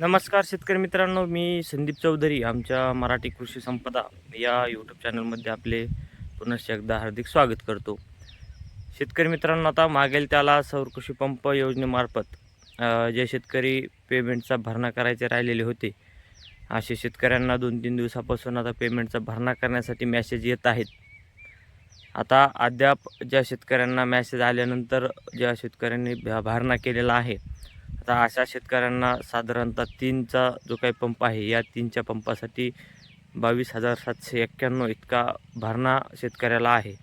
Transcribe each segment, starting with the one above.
नमस्कार शेतकरी मित्रांनो मी संदीप चौधरी आमच्या मराठी कृषी संपदा या यूट्यूब चॅनलमध्ये आपले पुनश्च एकदा हार्दिक स्वागत करतो. शेतकरी मित्रांनो आता मागेल त्याला सौर कृषी पंप योजनेमार्फत जे शेतकरी पेमेंटचा भरणा करायचे राहिलेले होते असे शेतकऱ्यांना दोन तीन दिवसापासून आता पेमेंटचा भरणा करण्यासाठी मॅसेज येत आहेत. आता अद्याप ज्या शेतकऱ्यांना मॅसेज आल्यानंतर ज्या शेतकऱ्यांनी भरणा केलेला आहे आता अशा शेतकऱ्यांना साधारणतः तीनचा जो काही पंप आहे या तीनच्या पंपासाठी बावीस हजार सातशे एक्क्याण्णव इतका भरणा शेतकऱ्याला आहे.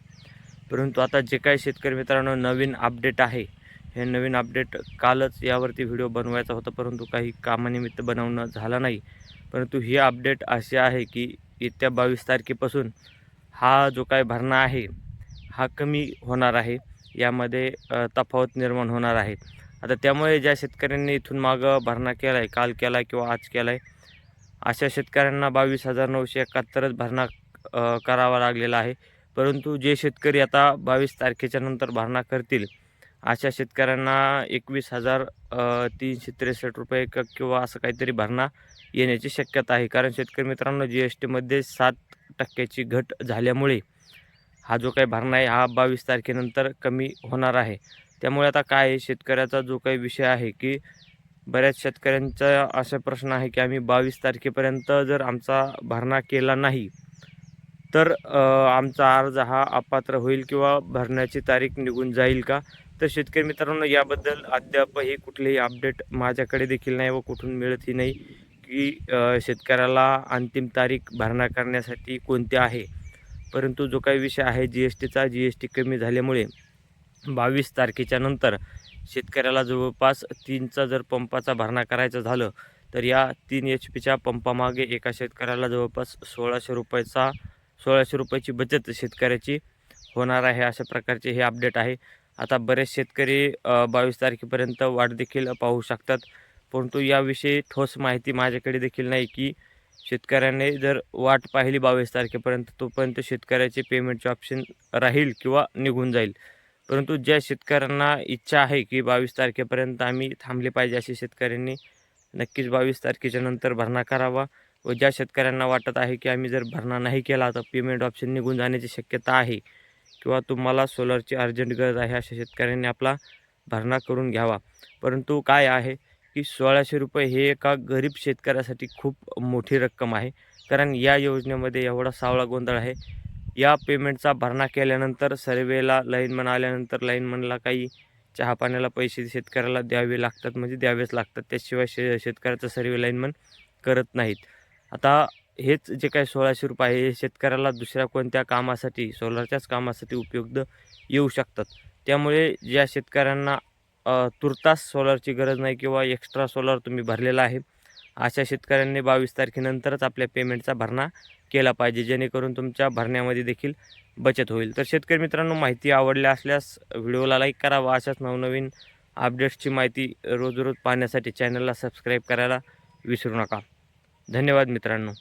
परंतु आता जे काही शेतकरी मित्रांनो नवीन अपडेट आहे हे नवीन अपडेट कालच यावरती व्हिडिओ बनवायचा होता परंतु काही कामानिमित्त बनवणं झालं नाही. परंतु ही अपडेट अशी आहे की येत्या बावीस तारखेपासून हा जो काय भरणा आहे हा कमी होणार आहे. यामध्ये तफावत निर्माण होणार आहे. आता त्यामुळे ज्या शेतकऱ्यांनी इथून मागं भरणा केला आहे काल केला आहे किंवा आज केला आहे अशा शेतकऱ्यांना बावीस हजार नऊशे एकाहत्तरच भरणा करावा लागलेला आहे. परंतु जे शेतकरी आता बावीस तारखेच्या नंतर भरणा करतील अशा शेतकऱ्यांना एकवीस हजार तीनशे त्रेसष्ट रुपये क किंवा असं काहीतरी भरणा येण्याची शक्यता आहे. कारण शेतकरी मित्रांनो जी एस टीमध्ये सात टक्क्याची घट झाल्यामुळे हा जो काही भरणा आहे हा बावीस तारखेनंतर कमी होणार आहे. त्यामुळे आता काय आहे, शेतकऱ्याचा जो काही विषय आहे की बऱ्याच शेतकऱ्यांचा असा प्रश्न आहे की आम्ही बावीस तारखेपर्यंत जर आमचा भरणा केला नाही तर आमचा अर्ज हा अपात्र होईल किंवा भरण्याची तारीख निघून जाईल का? तर शेतकरी मित्रांनो याबद्दल अद्यापही कुठलेही अपडेट माझ्याकडे देखील नाही व कुठून मिळतही नाही की शेतकऱ्याला अंतिम तारीख भरणा करण्यासाठी कोणती आहे. परंतु जो काही विषय आहे जी एस टीचा जी एस टी कमी झाल्यामुळे बावीस तारखेच्या नंतर शेतकऱ्याला जवळपास तीनचा जर पंपाचा भरणा करायचा झालं तर या तीन एच पीच्या पंपामागे एका शेतकऱ्याला जवळपास सोळाशे रुपयाचा सोळाशे रुपयाची बचत शेतकऱ्याची होणार आहे अशा प्रकारचे हे अपडेट आहे. आता बरेच शेतकरी बावीस तारखेपर्यंत वाढदेखील पाहू शकतात. परंतु याविषयी ठोस माहिती माझ्याकडे देखील नाही की शेतकऱ्याने जर वाट पाहिली बावीस तारखेपर्यंत तोपर्यंत शेतकऱ्याचे पेमेंटचे ऑप्शन राहील किंवा निघून जाईल. परंतु ज्या शेतकऱ्यांना इच्छा आहे की बावीस तारखेपर्यंत आम्ही थांबले पाहिजे असे शेतकऱ्यांनी नक्कीच बावीस तारखेच्या नंतर भरणा करावा व ज्या शेतकऱ्यांना वाटत आहे की आम्ही जर भरणा नाही केला तर पेमेंट ऑप्शन निघून जाण्याची शक्यता आहे किंवा तुम्हाला सोलरची अर्जंट गरज आहे अशा शेतकऱ्यांनी आपला भरणा करून घ्यावा. परंतु काय आहे की सोळाशे रुपये हे एका गरीब शेतकऱ्यासाठी खूप मोठी रक्कम आहे. कारण या योजनेमध्ये एवढा सावळा गोंधळ आहे या पेमेंटचा भरणा केल्यानंतर सर्वेला लाईनमन आल्यानंतर लाईनमनला काही चहा पाण्याला पैसे शेतकऱ्याला द्यावे लागतात म्हणजे द्यावेच लागतात. त्याशिवाय शे शेतकऱ्याचं सर्वे लाईनमन करत नाहीत. आता हेच जे काही सोळाशे रुपये आहे हे शेतकऱ्याला दुसऱ्या कोणत्या कामासाठी सोलरच्याच कामासाठी उपयुक्त येऊ शकतात. त्यामुळे ज्या शेतकऱ्यांना तुर्तास सोलरची गरज नाही किंवा एक्स्ट्रा सोलर तुम्ही भरलेला आहे अशा शेतकऱ्यांनी बावीस तारखेनंतरच आपल्या पेमेंटचा भरणा केला पाहिजे जेणेकरून तुमच्या भरण्यामध्ये देखील बचत होईल. तर शेतकरी मित्रांनो माहिती आवडल्या असल्यास व्हिडिओला लाईक करावा. अशाच नवनवीन अपडेट्सची माहिती रोज रोज पाहण्यासाठी चॅनलला सबस्क्राईब करायला विसरू नका. धन्यवाद मित्रांनो.